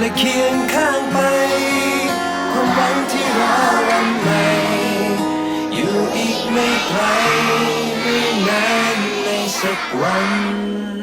และเคียงข้างไป ความหวังที่รอวันใหม่อยู่อีกไม่ไกลไม่นานในสักวัน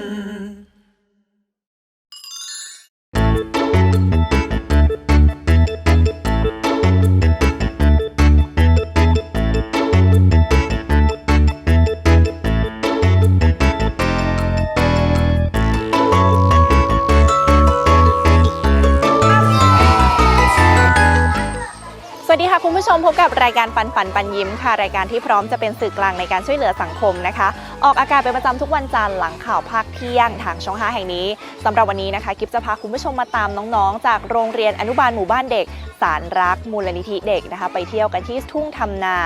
รายการปันปันปันยิ้มค่ะ รายการที่พร้อมจะเป็นสื่อกลางในการช่วยเหลือสังคมนะคะ ออกอากาศเป็นประจำทุกวันจันทร์หลังข่าวภาคเที่ยงทางช่องหาแห่งนี้สำหรับวันนี้นะคะกิฟจะพาคุณผู้ชมมาตามน้องๆ จากโรงเรียนอนุบาลหมู่บ้านเด็ก สารรักมูลนิธิเด็กนะคะ ไปเที่ยวกันที่ทุ่งทำนา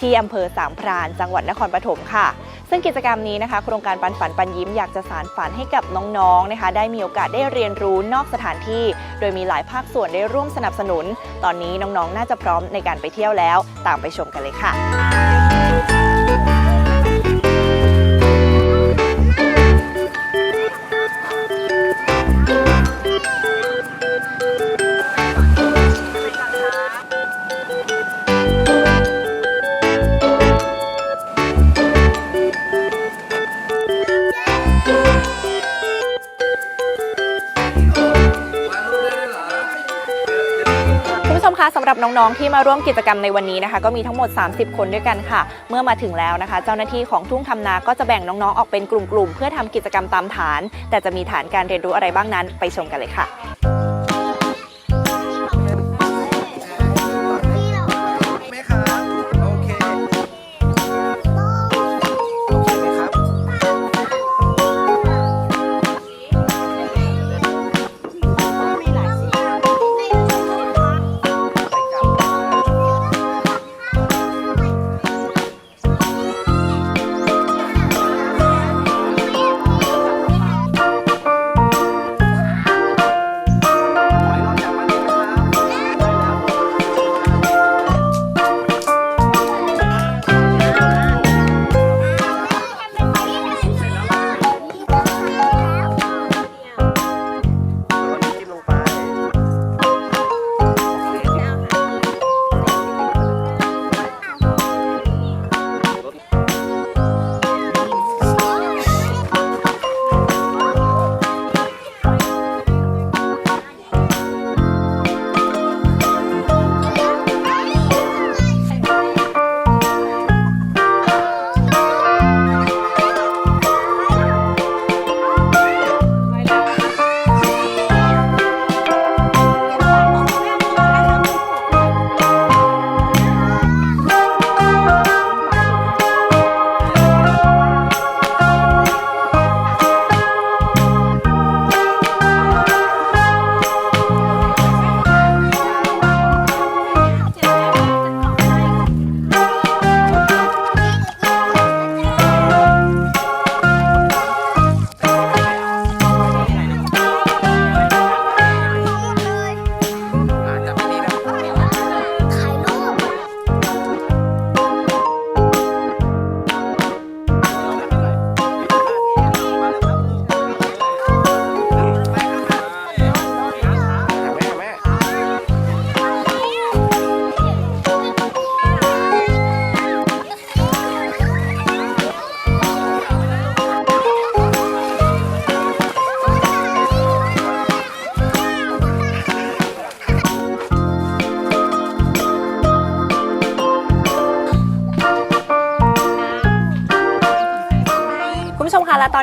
ที่อำเภอสามพราน จังหวัดนครปฐมค่ะ ซึ่งกิจกรรมนี้นะคะ โครงการปันฝันปันยิ้มอยากจะสารฝันให้กับน้องๆนะคะ ได้มีโอกาสได้เรียนรู้นอกสถานที่ โดยมีหลายภาคส่วนได้ร่วมสนับสนุน ตอนนี้น้องๆ น่าจะพร้อมในการไปเที่ยวแล้ว ตามไปชมกันเลยค่ะ คุณผู้ชมคะสำหรับน้องๆที่มาร่วมกิจกรรมในวันนี้นะคะ ก็มีทั้งหมด 30 คนด้วยกันค่ะ เมื่อมาถึงแล้วนะคะ เจ้าหน้าที่ของทุ่งทำนาก็จะแบ่งน้องๆออกเป็นกลุ่มๆเพื่อทำกิจกรรมตามฐาน แต่จะมีฐานการเรียนรู้อะไรบ้างนั้นไปชมกันเลยค่ะ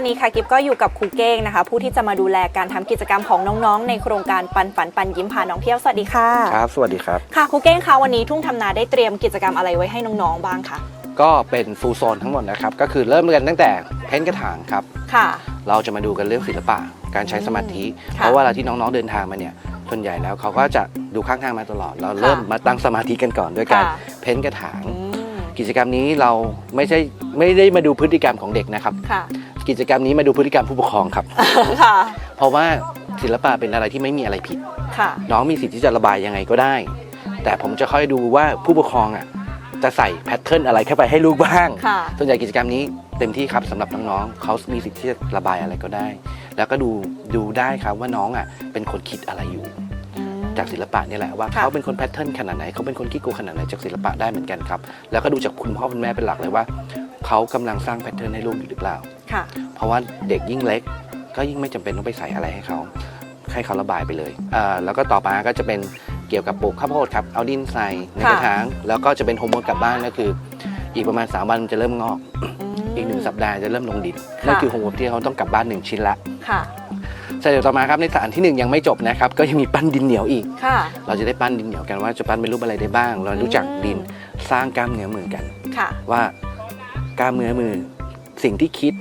อนนี้ค่ะกิฟก็อยู่กับครูเก้งนะคะ ผู้ที่จะมาดูแลการทำกิจกรรมของน้องๆ ในโครงการปันฝันปันยิ้มพาน้องเที่ยวสวัสดีค่ะครับสวัสดีครับค่ะครูเก้งคะวันนี้ทุ่งทำนาได้เตรียมกิจกรรมอะไรไว้ให้น้องๆบ้างคะก็เป็นฟูลโซนทั้งหมดนะครับก็คือเริ่มกันตั้งแต่เพ้นท์กระถางครับค่ะ เราจะมาดูกันเรื่องศิลปะการใช้สมาธิค่ะเพราะว่าเวลาที่น้องๆเดินทางมาเนี่ยส่วนใหญ่แล้วเขาก็จะดูข้างทางมาตลอด เราเริ่มมาตั้งสมาธิกันก่อนด้วยการค่ะเพ้นท์กระถางอืมกิจกรรมนี้เราไม่ใช่ไม่ได้มาดูพฤติกรรมของเด็กนะครับค่ะ กิจกรรมนี้มาดูพฤติกรรมผู้ปกครองครับ ค่ะ เพราะว่าศิลปะเป็นอะไรที่ไม่มีอะไรผิด ค่ะ น้องมีสิทธิ์ที่จะระบายยังไงก็ได้ แต่ผมจะค่อยดูว่าผู้ปกครองอะจะใส่แพทเทิร์นอะไรเข้าไปให้ลูกบ้าง ค่ะ ส่วนใหญ่กิจกรรมนี้เต็มที่ครับสำหรับน้องๆเขามีสิทธิ์ที่จะระบายอะไรก็ได้ แล้วก็ดูดูได้ครับว่าน้องอะเป็นคนคิดอะไรอยู่อืมจากศิลปะนี่แหละว่าค่ะ เขาเป็นคนแพทเทิร์นขนาดไหนเขาเป็นคนขี้โกงขนาดไหนจากศิลปะได้เหมือนกันครับ แล้วก็ดูจากคุณพ่อคุณแม่เป็นหลักเลยว่า เขากำลังสร้างแพทเทิร์นให้ลูกอยู่หรือเปล่า ค่ะ เพราะว่าเด็กยิ่งเล็ก ก็ยิ่งไม่จำเป็นต้องไปใส่อะไรให้เขาให้เขาระบายไปเลยอ่าแล้วก็ต่อมาก็จะเป็นเกี่ยวกับปลูกข้าวโพดครับเอาดินใส่ในกระถางแล้วก็จะเป็นโฮมเวิร์กกลับบ้านก็คือ อีกประมาณ 3 วันมันจะเริ่มงอกอีกหนึ่งสัปดาห์จะเริ่มลงดินค่ะ นั่นคือโฮมเวิร์กที่เขาต้องกลับบ้านหนึ่งชิ้นละค่ะ เสร็จเดี๋ยวต่อมาครับในสถานที่หนึ่งยังไม่จบนะครับก็ยังมีปั้นดินเหนียวอีก ค่ะ เราจะได้ปั้นดินเหนียวกันว่าจะปั้นเป็นรูปอะไรได้บ้าง เรารู้จักดินสร้างกล้ามเนื้อมือกัน ค่ะ ว่ากล้ามเนื้อมือ สิ่งที่คิด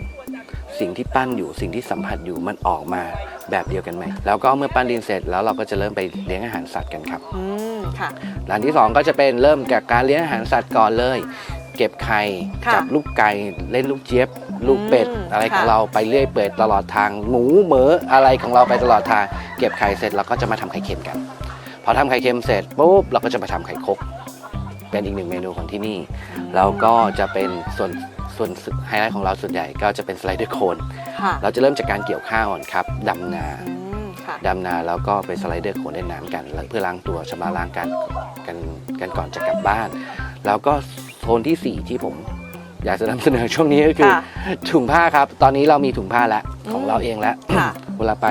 สิ่งที่ปั้นอยู่สิ่งที่สัมผัสอยู่มันออกมาแบบเดียวกันไหมแล้วก็เมื่อปั้นดินเสร็จแล้วเราก็จะเริ่มไปเลี้ยงอาหารสัตว์กันครับอืมค่ะร้านที่ 2 ก็จะเป็นเริ่มจากการเลี้ยงอาหารสัตว์ก่อนเลย เก็บไข่ค่ะจับลูกไก่เล่นลูกเจี๊ยบ ลูกเป็ดอืมอะไรของค่ะ เราไปเรื่อยเปื่อยตลอดทางหมูเหมืออะไรของเราไปตลอดทาง เก็บไข่เสร็จเราก็จะมาทำไข่เค็มกัน พอทำไข่เค็มเสร็จปุ๊บเราก็จะมาทำไข่คกเป็นอีกหนึ่งเมนูของที่นี่ แล้วก็จะเป็นส่วน ส่วนไฮไลท์ของเราส่วนใหญ่ก็จะเป็นสไลเดอร์โคน ค่ะเราจะเริ่มจากการเกี่ยวข้าวก่อนครับดำนา อืมค่ะ ดำนาแล้วก็ไปสไลเดอร์โขนเล่นน้ำกันแล้วเพื่อล้างตัวชำระล้างกันกันกันก่อนจะกลับบ้าน แล้วก็โซนที่4 ที่ผมอยากจะนำเสนอช่วงนี้ก็คือ ค่ะถุงผ้าครับ ตอนนี้เรามีถุงผ้าแล้วของอืมเราเองแล้ว ค่ะเวลาไป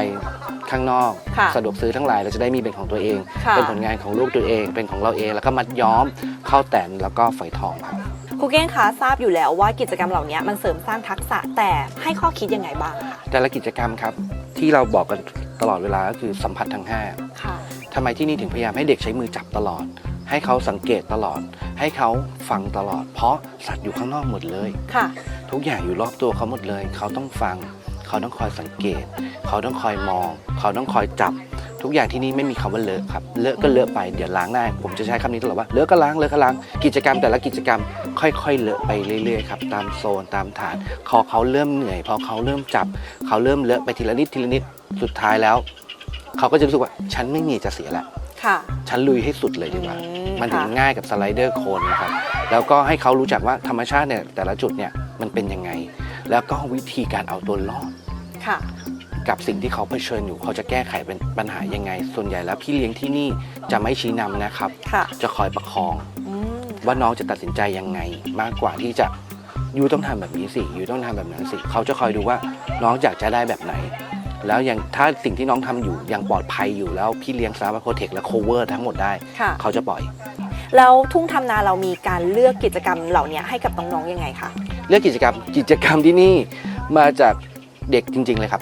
ข้างนอก ค่ะสะดวกซื้อทั้งหลายเราจะได้มีเป็นของตัวเอง ค่ะ เป็นผลงานของลูกตัวเอง เป็นของเราเองแล้วก็มัดย้อมเข้าแต่นแล้วก็ฝอยทองครับ ครูเก้งคะทราบอยู่แล้วว่ากิจกรรมเหล่านี้มันเสริมสร้างทักษะแต่ให้ข้อคิดยังไงบ้างคะแต่ละกิจกรรมครับที่เราบอกกันตลอดเวลาก็คือสัมผัสทั้งห้าค่ะทำไมที่นี่ถึงพยายามให้เด็กใช้มือจับตลอด ให้เขาสังเกตตลอด ให้เขาฟังตลอด เพราะสัตว์อยู่ข้างนอกหมดเลย ค่ะ ทุกอย่างอยู่รอบตัวเขาหมดเลย เขาต้องฟัง เขาต้องคอยสังเกต เขาต้องคอยมอง เขาต้องคอยจับ ทุกอย่างที่นี่ไม่มีคำว่าเลอะครับ เลอะก็เลอะไป เดี๋ยวล้างได้ ผมจะใช้คำนี้ตลอดว่า เลอะก็ล้าง เลอะก็ล้าง กิจกรรมแต่ละกิจกรรมค่อยๆ เลอะไปเรื่อยๆครับ ตามโซนตามฐาน พอเขาเริ่มเหนื่อย พอเขาเริ่มจับ เขาเริ่มเลอะไปทีละนิดทีละนิด สุดท้ายแล้ว เขาก็จะรู้สึกว่า ฉันไม่มีจะเสียแล้วค่ะฉันลุยให้สุดเลยดีกว่าอืมันถึงค่ะง่ายกับสไลเดอร์โคนนะครับ แล้วก็ให้เขารู้จักว่าธรรมชาติเนี่ยแต่ละจุดเนี่ยมันเป็นยังไง แล้วก็วิธีการเอาตัวรอด ค่ะ กับสิ่งที่เขาเผชิญอยู่ เขาจะแก้ไขเป็นปัญหายังไง ส่วนใหญ่แล้วพี่เลี้ยงที่นี่จะไม่ชี้นำนะครับ ค่ะจะคอยประคองอืมว่าน้องจะตัดสินใจยังไง มากกว่าที่จะยูต้องทำแบบนี้สิยูต้องทำแบบนั้นสิ เขาจะคอยดูว่าน้องอยากจะได้แบบไหน แล้วยังถ้าสิ่งที่น้องทำอยู่ยังปลอดภัยอยู่แล้วพี่เลี้ยงซาบาโคเทคและโคเวอร์ทั้งหมดได้ ค่ะ เขาจะปล่อย แล้วทุ่งทำนาเรามีการเลือกกิจกรรมเหล่านี้ให้กับน้องๆยังไงคะเรื่องกิจกรรมกิจกรรมที่นี่มาจากเด็กจริง ๆ เลยครับ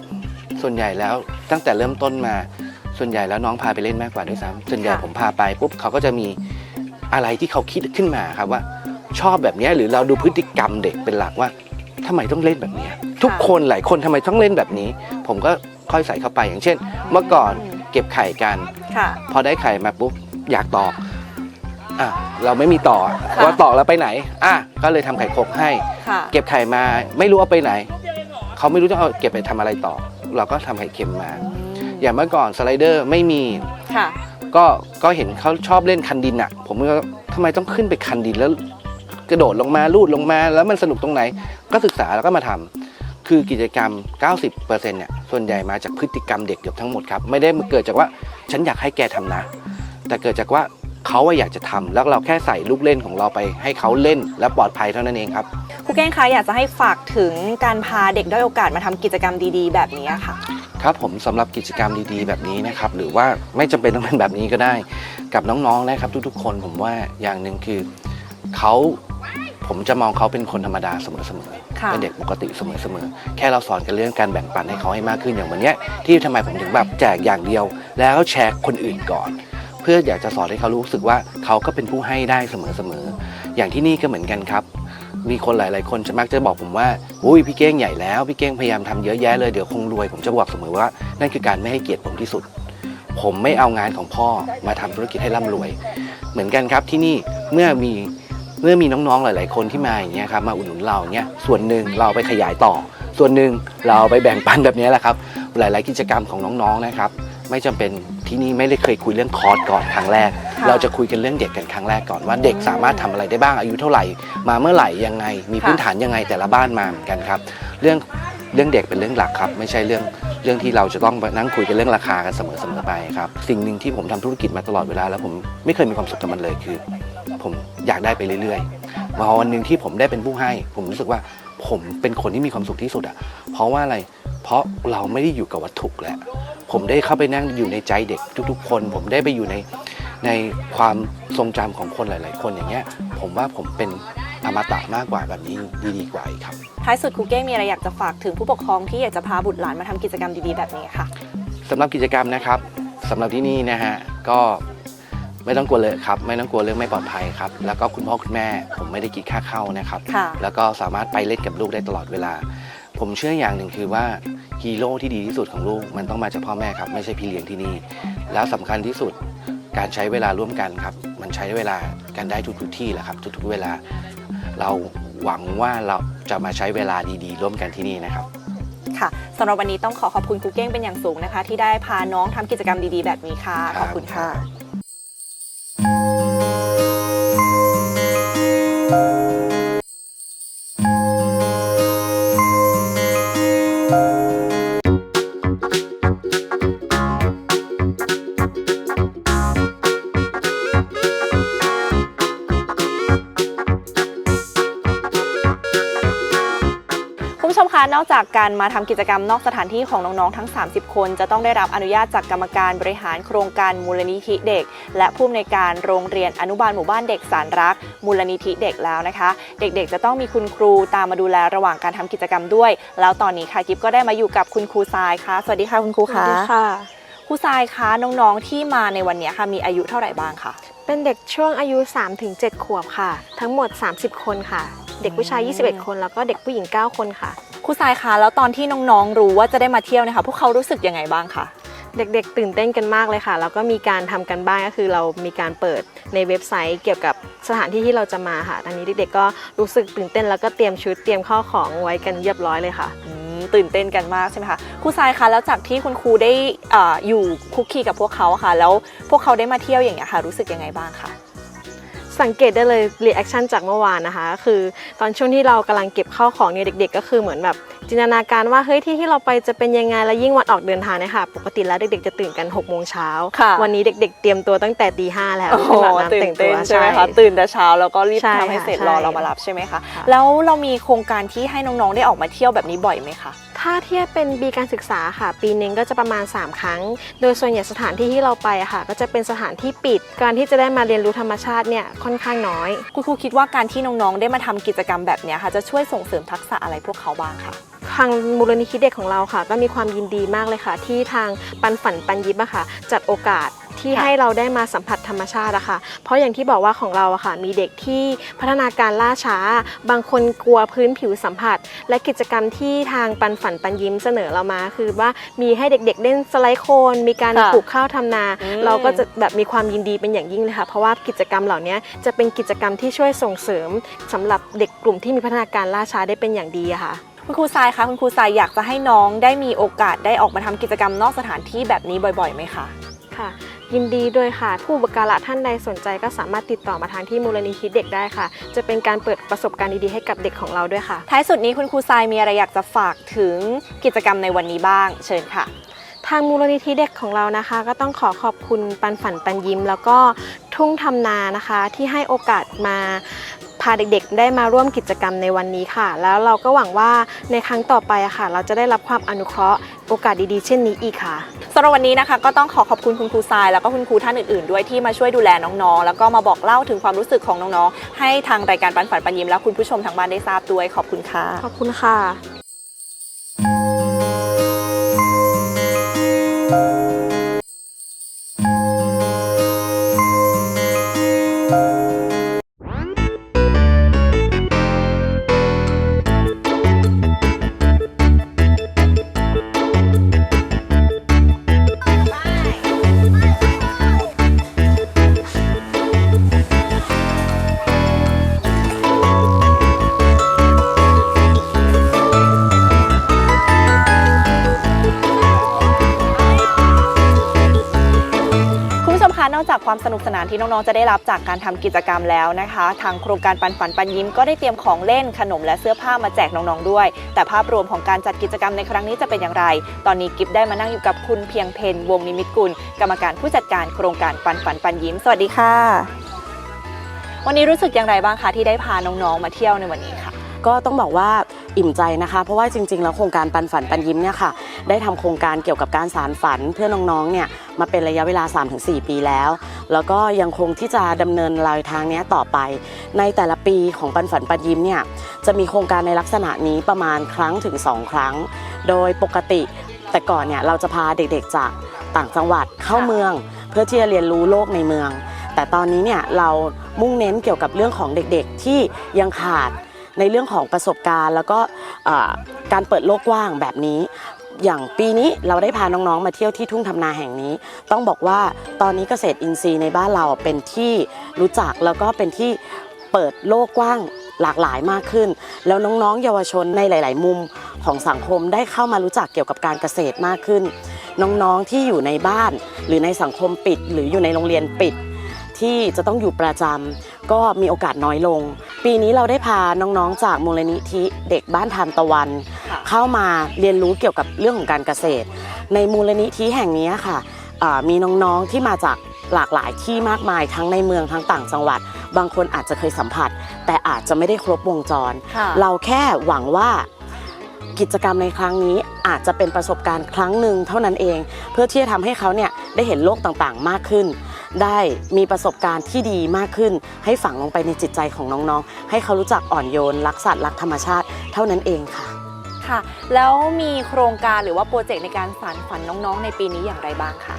ส่วนใหญ่แล้วตั้งแต่เริ่มต้นมา ส่วนใหญ่แล้วน้องพาไปเล่นมากกว่าด้วยซ้ำส่วนใหญ่ค่ะผมพาไปปุ๊บเขาก็จะมีอะไรที่เขาคิดขึ้นมาครับว่า ชอบแบบเนี้ยหรือเราดูพฤติกรรมเด็กเป็นหลักว่าทำไมต้องเล่นแบบเนี้ยทุกคนหลายคนทำไมต้องเล่นแบบนี้ ผมก็ค่อยใส่เข้าไปอย่างเช่น เมื่อก่อนเก็บไข่กันค่ะพอได้ไข่มาปุ๊บอยากตอกอะเราไม่มีต่อค่ะว่าตอกแล้วไปไหนอะก็เลยทำไข่ครกให้ค่ะเก็บไข่มาไม่รู้เอาไปไหน เขาไม่รู้จะเอาเก็บไปทำอะไรต่อ เราก็ทำไข่เค็มมา อย่างเมื่อก่อนสไลเดอร์ไม่มีค่ะก็ก็เห็นเขาชอบเล่นคันดินอะผมก็ทำไมต้องขึ้นไปคันดินแล้ว กระโดดลงมาลูดลงมาแล้วมันสนุกตรงไหน ก็ศึกษาแล้วก็มาทำคือกิจกรรม 90%เนี่ยส่วนใหญ่มาจากพฤติกรรมเด็กเกือบทั้งหมดครับ ไม่ได้มาเกิดจากว่าฉันอยากให้แกทำนะ แต่เกิดจากว่า เขาอะอยากจะทำแล้วเราแค่ใส่ลูกเล่นของเราไป ให้เขาเล่นและปลอดภัยเท่านั้นเองครับครูเก้งคะอยากจะให้ฝากถึงการพาเด็กด้อยโอกาสมาทำกิจกรรมดีๆ แบบนี้ค่ะ ครับผมสำหรับกิจกรรมดีๆ แบบนี้นะครับหรือว่าไม่จำเป็นต้องเป็นแบบนี้ก็ได้ กับน้องๆนะครับ ทุกๆ คนผมว่าอย่างหนึ่งคือเขาผผมจะมองเขาเป็นคนธรรมดาเสมอค่ะๆเป็นเด็กปกติเสมอๆ แค่เราสอนกันเรื่องการแบ่งปันให้เขาให้มากขึ้นอย่างวันเนี้ยที่ทำไมผมถึงแบบแจกอย่างเดียว แล้วแชร์คนอื่นก่อน เพื่ออยากจะสอนให้เขารู้สึกว่าเขาก็เป็นผู้ให้ได้เสมอๆอย่างที่นี่ก็เหมือนกันครับ มีคนหลาย ๆ คนจะมักจะบอกผมว่าอุ้ยพี่เก้งใหญ่แล้วพี่เก้งพยายามทำเยอะแยะเลยเดี๋ยวคงรวยผมจะบอกเสมอว่า นั่นคือการไม่ให้เกียรติผมที่สุด ผมไม่เอางานของพ่อมาทำธุรกิจให้ร่ำรวย เหมือนกันครับที่นี่เมื่อมีเมื่อมีน้องๆ หลาย ๆ คนที่มาอย่างเงี้ยครับมาอุดหนุนเราเงี้ยส่วนหนึ่งเราไปขยายต่อ ส่วนหนึ่งเราเอาไปแบ่งปันแบบนี้แหละครับ หลาย ๆ กิจกรรมของน้อง ๆ นะครับ ไม่จำเป็นที่นี่ไม่ได้เคยคุยเรื่องคอร์สก่อนครั้งแรก ค่ะ เราจะคุยกันเรื่องเด็กกันครั้งแรกก่อนว่าเด็กสามารถทำอะไรได้บ้างอายุเท่าไหร่ มาเมื่อไหร่ยังไง มีพื้นฐานยังไงแต่ละบ้านมาเหมือนกันครับ เรื่องเรื่องเด็กเป็นเรื่องหลักครับ ไม่ใช่เรื่องเรื่องที่เราจะต้องมานั่งคุยกันเรื่องราคากันเสมอเสมอไปครับสิ่งหนึ่งที่ผมทำธุรกิจมาตลอดเวลาแล้วผมไม่เคยมีความสุขกับมันเลยคือ ผมอยากได้ไปเรื่อยๆมาวันหนึ่งที่ผมได้เป็นผู้ให้ ผมรู้สึกว่าผมเป็นคนที่มีความสุขที่สุดอะเพราะว่าอะไร เพราะเราไม่ได้อยู่กับวัตถุแล้วผมได้เข้าไปนั่งอยู่ในใจเด็กทุกๆ คน ผมได้ไปอยู่ในในความทรงจำของคนหลาย ๆ คนอย่างเงี้ย ผมว่าผมเป็นอมตะมากกว่าแบบนี้ดีดีกว่าอีกครับ ท้ายสุดครูเก้งมีอะไรอยากจะฝากถึงผู้ปกครองที่อยากจะพาบุตรหลานมาทำกิจกรรมดีๆแบบนี้ค่ะสำหรับกิจกรรมนะครับสำหรับที่นี่นะฮะก็ไม่ต้องกลัวเลยครับ ไม่ต้องกลัวเรื่องไม่ปลอดภัยครับ แล้วก็คุณพ่อคุณแม่ผมไม่ได้คิดค่าเข้านะครับค่ะแล้วก็สามารถไปเล่นกับลูกได้ตลอดเวลา ผมเชื่ออย่างหนึ่งคือว่าฮีโร่ที่ดีที่สุดของลูกมันต้องมาจากพ่อแม่ครับ ไม่ใช่พี่เลี้ยงที่นี่ แล้วสำคัญที่สุดการใช้เวลาร่วมกันครับ มันใช้เวลากันได้ทุกๆที่แหละครับ ทุกๆเวลา เราหวังว่าเราจะมาใช้เวลาดีๆ ร่วมกันที่นี่นะครับค่ะสำหรับวันนี้ต้องขอขอบคุณครูเก้งเป็นอย่างสูงนะคะ ที่ได้พาน้องทำกิจกรรมดีๆ แบบนี้ค่ะคขรับอบคุณค่ะ นอกจากการมาทำกิจกรรมนอกสถานที่ของน้องๆทั้ง 30 คน จะต้องได้รับอนุญาตจากกรรมการบริหารโครงการมูลนิธิเด็ก และผู้อำนวยการโรงเรียนอนุบาลหมู่บ้านเด็กสารรัก มูลนิธิเด็กแล้วนะคะ เด็กๆ จะต้องมีคุณครูตามมาดูแลระหว่างการทำกิจกรรมด้วย แล้วตอนนี้ค่ะกิฟก็ได้มาอยู่กับคุณครูทรายค่ะสวัสดีค่ะคุณครูสวัสคะดีค่ะครูทรายคะน้องๆที่มาในวันนี้ค่ะมีอายุเท่าไหร่บ้างคะเป็นเด็กช่วงอายุ 3-7 ขวบค่ะ ทั้งหมด 30 คนค่ะ เด็กผู้ชาย 21 คน แล้วก็เด็กผู้หญิง 9 คนค่ะ ครูทรายคะแล้วตอนที่น้องๆรู้ว่าจะได้มาเที่ยวเนะคะพวกเขารู้สึกยังไงบ้างคะเด็กๆ ตื่นเต้นกันมากเลยค่ะ แล้วก็มีการทำกันบ้านก็คือเรามีการเปิดในเว็บไซต์เกี่ยวกับสถานที่ที่เราจะมาค่ะตอนนี้เด็กๆ ก็รู้สึกตื่นเต้นแล้วก็เตรียมชุดเตรียมข้าวของไว้กันเรียบร้อยเลยค่ะอืมตื่นเต้นกันมากใช่ไหมคะครูทรายคะแล้วจากที่คุณครูได้เอ่ออยู่คุกคีกับพวกเขาอะค่ะ แล้วพวกเขาได้มาเที่ยวอย่างเงี้ยค่ะ รู้สึกยังไงบ้างคะ สังเกตได้เลยรีแอคชั่นจากเมื่อวานนะคะก็คือตอนช่วงที่เรากำลังเก็บข้าวของเนี่ยเด็ก ๆ ก็คือเหมือนแบบจินตนาการว่าเฮ้ยที่ที่เราไปจะเป็นยังไงแล้วยิ่งวันออกเดินทางเนี่ยค่ะ ปกติแล้วเด็กๆจะตื่นกัน6กโมงเช้าค่ะวันนี้เด็กๆเตรียมตัวตั้งแต่ตีห้าแล้วโอ้โหขึ้นอาบำตื่นเต้นวใช่ไหมคะตื่นแต่เช้าแล้วก็รีบใช่ทำให้ค่ะเสร็จใช่รอเรามารับใช่ไหมคะค่ะแล้วเรามีโครงการที่ให้น้องๆได้ออกมาเที่ยวแบบนี้บ่อยไหมคะ ถ้าเทียบเป็นปีการศึกษาค่ะ ปีหนึงก็จะประมาณ 3 ครั้ง โดยส่วนใหญ่สถานที่ที่เราไปอะค่ะ ก็จะเป็นสถานที่ปิด การที่จะได้มาเรียนรู้ธรรมชาติเนี่ยค่อนข้างน้อย คุณครูคิดว่าการที่น้องๆ ได้มาทำกิจกรรมแบบเนี้ยค่ะจะช่วยส่งเสริมทักษะอะไรพวกเขาบ้างคะทางมูลนิธิเด็กของเราค่ะ ก็มีความยินดีมากเลยค่ะ ที่ทางปันฝันปันยิบอะค่ะ จัดโอกาส ที่ค่ะให้เราได้มาสัมผัสธรรมชาติอะค่ะ เพราะอย่างที่บอกว่าของเราอะค่ะ มีเด็กที่พัฒนาการล่าช้า บางคนกลัวพื้นผิวสัมผัส และกิจกรรมที่ทางปันฝันปันยิ้มเสนอเรามา คือว่ามีให้เด็กๆเล่นสไลด์โคลนมีการค่ะปลูกข้าวทำนาอืมเราก็จะแบบมีความยินดีเป็นอย่างยิ่งเลยค่ะ เพราะว่ากิจกรรมเหล่านี้จะเป็นกิจกรรมที่ช่วยส่งเสริมสำหรับเด็กกลุ่มที่มีพัฒนาการล่าช้าได้เป็นอย่างดีอะค่ะคุณครูทรายคะคุณครูทรายอยากจะให้น้องได้มีโอกาสได้ออกมาทำกิจกรรมนอกสถานที่แบบนี้บ่อยๆไหมคะค่ะ ยินดีด้วยค่ะ ผู้อุปการะท่านใดสนใจก็สามารถติดต่อมาทางที่มูลนิธิเด็กได้ค่ะ จะเป็นการเปิดประสบการณ์ดีๆให้กับเด็กของเราด้วยค่ะ ท้ายสุดนี้คุณครูทรายมีอะไรอยากจะฝากถึงกิจกรรมในวันนี้บ้าง เชิญค่ะทางมูลนิธิเด็กของเรานะคะ ก็ต้องขอขอบคุณปันฝันปันยิ้ม แล้วก็ทุ่งทำนานะคะ ที่ให้โอกาสมา พาเด็กๆ ได้มาร่วมกิจกรรมในวันนี้ค่ะ แล้วเราก็หวังว่าในครั้งต่อไปอะค่ะ เราจะได้รับความอนุเคราะห์โอกาสดีๆ เช่นนี้อีกค่ะสำหรับวันนี้นะคะก็ต้องขอขอบคุณคุณครูทรายแล้วก็คุณครูท่านอื่นๆ ด้วยที่มาช่วยดูแลน้องๆ แล้วก็มาบอกเล่าถึงความรู้สึกของน้องๆ ให้ทางรายการปันฝันปันยิ้มและคุณผู้ชมทางบ้านได้ทราบด้วยขอบคุณค่ะ ขอบคุณค่ะ นอกจากความสนุกสนานที่น้องๆจะได้รับจากการทำกิจกรรมแล้วนะคะ ทางโครงการปันฝันปันยิ้มก็ได้เตรียมของเล่นขนมและเสื้อผ้ามาแจกน้องๆด้วย แต่ภาพรวมของการจัดกิจกรรมในครั้งนี้จะเป็นอย่างไร ตอนนี้กิฟได้มานั่งอยู่กับคุณเพียงเพนวงนิมิตกุลกรรมการผู้จัดการโครงการปันฝันปันยิ้ม สวัสดีค่ะ วันนี้รู้สึกอย่างไรบ้างคะที่ได้พาน้องๆมาเที่ยวในวันนี้ค่ะ ก็ต้องบอกว่าอิ่มใจนะคะ เพราะว่าจริงๆแล้วโครงการปันฝันปันยิ้มเนี่ยค่ะได้ทำโครงการเกี่ยวกับการสารฝันเพื่อน้องๆเนี่ยมาเป็นระยะเวลา 3-4 ปีแล้ว แล้วก็ยังคงที่จะดำเนินรอยทางนี้ต่อไป ในแต่ละปีของปันฝันปันยิ้มเนี่ยจะมีโครงการในลักษณะนี้ประมาณครั้งถึง 2 ครั้ง โดยปกติแต่ก่อนเนี่ยเราจะพาเด็กๆจากต่างจังหวัดเข้าเมือง เพื่อที่จะเรียนรู้โลกในเมือง แต่ตอนนี้เนี่ยเรามุ่งเน้นเกี่ยวกับเรื่องของเด็กๆที่ยังขาด ในเรื่องของประสบการณ์ แล้วก็การเปิดโลกกว้างแบบนี้ อย่างปีนี้เราได้พาน้องๆ มาเที่ยวที่ทุ่งทำนาแห่งนี้ ต้องบอกว่าตอนนี้เกษตรอินทรีย์ในบ้านเราเป็นที่รู้จักแล้วก็เป็นที่เปิดโลกกว้างหลากหลายมากขึ้น แล้วน้องๆ เยาวชนในหลาย ๆ มุมของสังคมได้เข้ามารู้จักเกี่ยวกับการเกษตรมากขึ้น น้องๆที่อยู่ในบ้าน หรือในสังคมปิด หรืออยู่ในโรงเรียนปิด ที่จะต้องอยู่ประจำก็มีโอกาสน้อยลง ปีนี้เราได้พาน้องๆ จากมูลนิธิเด็กบ้านทานตะวันค่ะเข้ามาเรียนรู้เกี่ยวกับเรื่องของการเกษตร ในมูลนิธิแห่งนี้ค่ะอ่ามีน้องๆที่มาจากหลากหลายที่มากมายทั้งในเมืองทั้งต่างจังหวัด บางคนอาจจะเคยสัมผัส แต่อาจจะไม่ได้ครบวงจรค่ะเราแค่หวังว่ากิจกรรมในครั้งนี้อาจจะเป็นประสบการณ์ครั้งหนึ่งเท่านั้นเอง เพื่อที่จะทำให้เขาเนี่ยได้เห็นโลกต่างๆ มากขึ้น ได้มีประสบการณ์ที่ดีมากขึ้น ให้ฝังลงไปในจิตใจของน้องๆ ให้เขารู้จักอ่อนโยน รักสัตว์รักธรรมชาติเท่านั้นเองค่ะค่ะ แล้วมีโครงการหรือว่าโปรเจกต์ในการสานฝันน้องๆ ในปีนี้อย่างไรบ้างคะ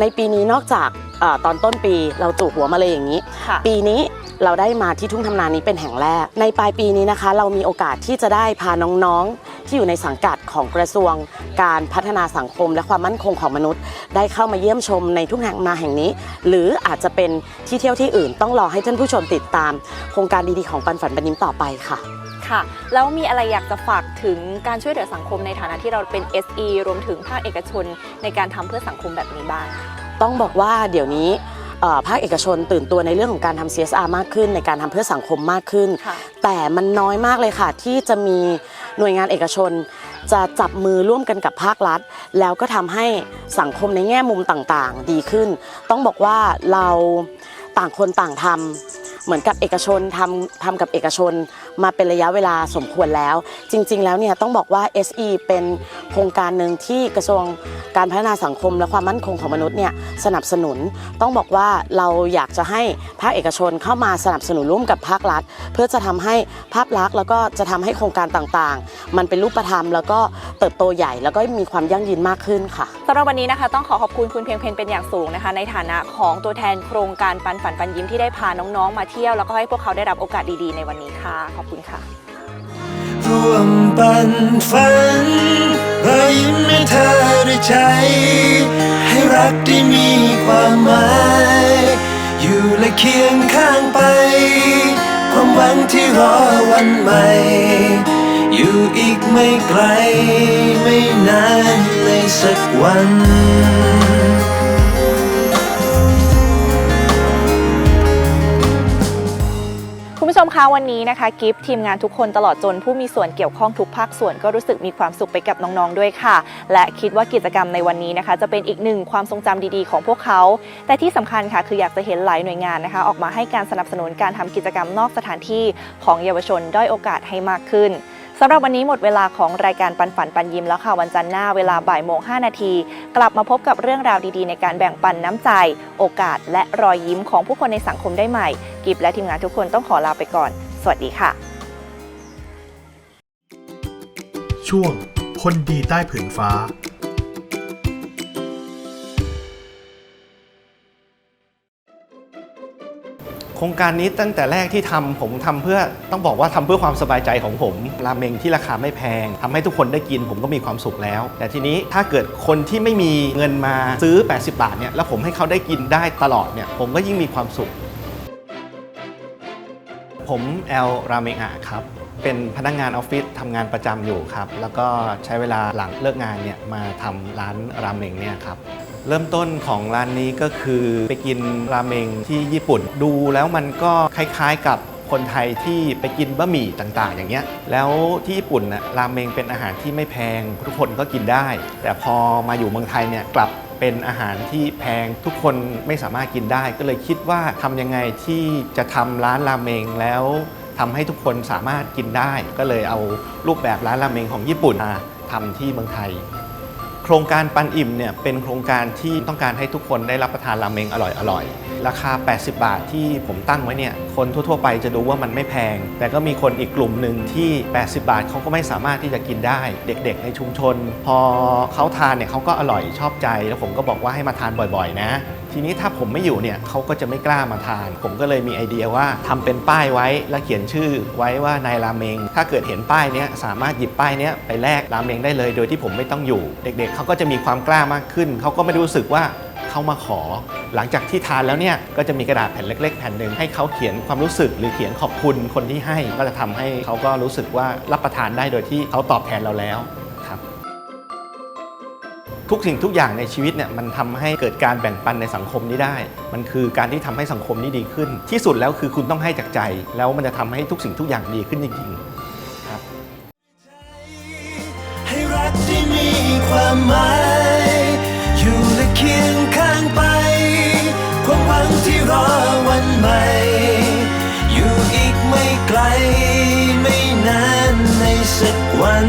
ในปีนี้นอกจากเออตอนต้นปีเราจู่หัวมาเลยอย่างนี้ค่ะปีนี้เราได้มาที่ทุ่งทำนานี้เป็นแห่งแรก ในปลายปีนี้นะคะ เรามีโอกาสที่จะได้พาน้องๆ ที่อยู่ในสังกัดของกระทรวงการพัฒนาสังคมและความมั่นคงของมนุษย์ ได้เข้ามาเยี่ยมชมในทุ่งทำนาแห่งนี้ หรืออาจจะเป็นที่เที่ยวที่อื่น ต้องรอให้ท่านผู้ชมติดตาม โครงการดีๆของปันฝันปันยิ้มต่อไปค่ะค่ะแล้วมีอะไรอยากจะฝากถึงการช่วยเหลือสังคมในฐานะที่เราเป็น SE รวมถึงภาคเอกชนในการทำเพื่อสังคมแบบนี้บ้าง ต้องบอกว่าเดี๋ยวนี้เอ่อ ภาคเอกชนตื่นตัวในเรื่องของการทำ CSR มากขึ้น ในการทำเพื่อสังคมมากขึ้นค่ะแต่มันน้อยมากเลยค่ะ ที่จะมีหน่วยงานเอกชน จะจับมือร่วมกันกับภาครัฐ แล้วก็ทำให้สังคมในแง่มุมต่างๆ ดีขึ้น ต้องบอกว่าเราต่างคนต่างทำ เหมือนกับเอกชนทำทำกับเอกชนมาเป็นระยะเวลาสมควรแล้ว จริง ๆ แล้วเนี่ยต้องบอกว่า SE เป็นโครงการหนึ่งที่กระทรวงการพัฒนาสังคมและความมั่นคงของมนุษย์เนี่ยสนับสนุน ต้องบอกว่าเราอยากจะให้ภาคเอกชนเข้ามาสนับสนุนร่วมกับภาครัฐ เพื่อจะทำให้ภาพลักษณ์แล้วก็จะทำให้โครงการต่างๆ มันเป็นรูปธรรม แล้วก็เติบโตใหญ่แล้วก็มีความยั่งยืนมากขึ้นค่ะสำหรับวันนี้นะคะ ต้องขอขอบคุณคุณเพียงเพนเป็นอย่างสูงนะคะ ในฐานะของตัวแทนโครงการปันฝันปันยิ้มที่ได้พาน้องๆมาเที่ยว แล้วก็ให้พวกเขาได้รับโอกาสดีๆ ในวันนี้ค่ะ ขอบคุณค่ะร่วมปันฝันรอยิ้มให้เธอได้ใจ ให้รักได้มีความหมาย อยู่และเคียงข้างไป ความหวังที่รอวันใหม่ อยู่อีกไม่ไกล ไม่นานในสักวัน ผู้ชมคะวันนี้นะคะกิฟทีมงานทุกคนตลอดจนผู้มีส่วนเกี่ยวข้องทุกภาคส่วนก็รู้สึกมีความสุขไปกับน้องๆด้วยค่ะ และคิดว่ากิจกรรมในวันนี้นะคะ จะเป็นอีกหนึ่งความทรงจำดีๆ ของพวกเขา แต่ที่สำคัญค่ะคืออยากจะเห็นหลายหน่วยงานนะคะ ออกมาให้การสนับสนุนการทำกิจกรรมนอกสถานที่ของเยาวชนด้อยโอกาสให้มากขึ้น สำหรับวันนี้หมดเวลาของรายการปันฝันปันยิ้มแล้วค่ะ วันจันทร์หน้าเวลาบ่ายโมง5นาที กลับมาพบกับเรื่องราวดีๆ ในการแบ่งปันน้ำใจ โอกาส และรอยยิ้มของผู้คนในสังคมได้ใหม่ กิบและทีมงานทุกคนต้องขอลาไปก่อน สวัสดีค่ะ ช่วงคนดีใต้ผืนฟ้า ครงการนี้ตั้งแต่แรกที่ทำผมทำเพื่อต้องบอกว่าทำเพื่อความสบายใจของผมราเมงที่ราคาไม่แพงทำให้ทุกคนได้กินผมก็มีความสุขแล้ว แต่ทีนี้ถ้าเกิดคนที่ไม่มีเงินมาซื้อ 80 บาทเนี่ยแล้วผมให้เขาได้กินได้ตลอดเนี่ยผมก็ยิ่งมีความสุข ผมแอลราเมงอะครับเป็นพนักงานออฟฟิศทำงานประจำอยู่ครับ แล้วก็ใช้เวลาหลังเลิกงานเนี่ยมาทำร้านราเมงเนี่ยครับ เริ่มต้นของร้านนี้ก็คือไปกินราเมงที่ญี่ปุ่น ดูแล้วมันก็คล้ายๆกับคนไทยที่ไปกินบะหมี่ต่างๆ อย่างเงี้ย แล้วที่ญี่ปุ่นน่ะราเมงเป็นอาหารที่ไม่แพง ทุกคนก็กินได้ แต่พอมาอยู่เมืองไทยเนี่ยกลับเป็นอาหารที่แพงทุกคนไม่สามารถกินได้ ก็เลยคิดว่าทำยังไงที่จะทำร้านราเมงแล้วทำให้ทุกคนสามารถกินได้ ก็เลยเอารูปแบบร้านราเมงของญี่ปุ่นมาทำที่เมืองไทย ครงการปันอิ่มเนี่ยเป็นโครงการที่ต้องการให้ทุกคนได้รับประทานราเมงอร่อยๆ ราคา 80 บาทที่ผมตั้งไว้เนี่ยคนทั่วๆ ไปจะดูว่ามันไม่แพง แต่ก็มีคนอีกกลุ่มหนึ่งที่ 80 บาทเขาก็ไม่สามารถที่จะกินได้ เด็กๆ ในชุมชน พอเขาทานเนี่ยเขาก็อร่อยชอบใจ แล้วผมก็บอกว่าให้มาทานบ่อยๆ นะทีนี้ถ้าผมไม่อยู่เนี่ยเขาก็จะไม่กล้ามาทาน ผมก็เลยมีไอเดียว่าทำเป็นป้ายไว้แล้วเขียนชื่อไว้ว่านายราเมง ถ้าเกิดเห็นป้ายเนี้ยสามารถหยิบป้ายเนี้ยไปแลกราเมงได้เลย โดยที่ผมไม่ต้องอยู่ เด็กๆเขาก็จะมีความกล้ามากขึ้นเขาก็ไม่รู้สึกว่าเขามาขอ หลังจากที่ทานแล้วเนี่ยก็จะมีกระดาษแผ่นเล็ก ๆ แผ่นหนึ่งให้เขาเขียนความรู้สึก หรือเขียนขอบคุณคนที่ให้ก็จะทำให้เขาก็รู้สึกว่ารับประทานได้โดยที่เขาตอบแทนเราแล้ว ทุกสิ่งทุกอย่างในชีวิตเนี่ยมันทำให้เกิดการแบ่งปันในสังคมนี้ได้ มันคือการที่ทำให้สังคมนี้ดีขึ้น ที่สุดแล้วคือคุณต้องให้จากใจ แล้วมันจะทำให้ทุกสิ่งทุกอย่างดีขึ้นจริงๆครับให้รักที่มีความหมายอยู่และเคียงข้างไป ความหวังที่รอวันใหม่ อยู่อีกไม่ไกล ไม่นานในสักวัน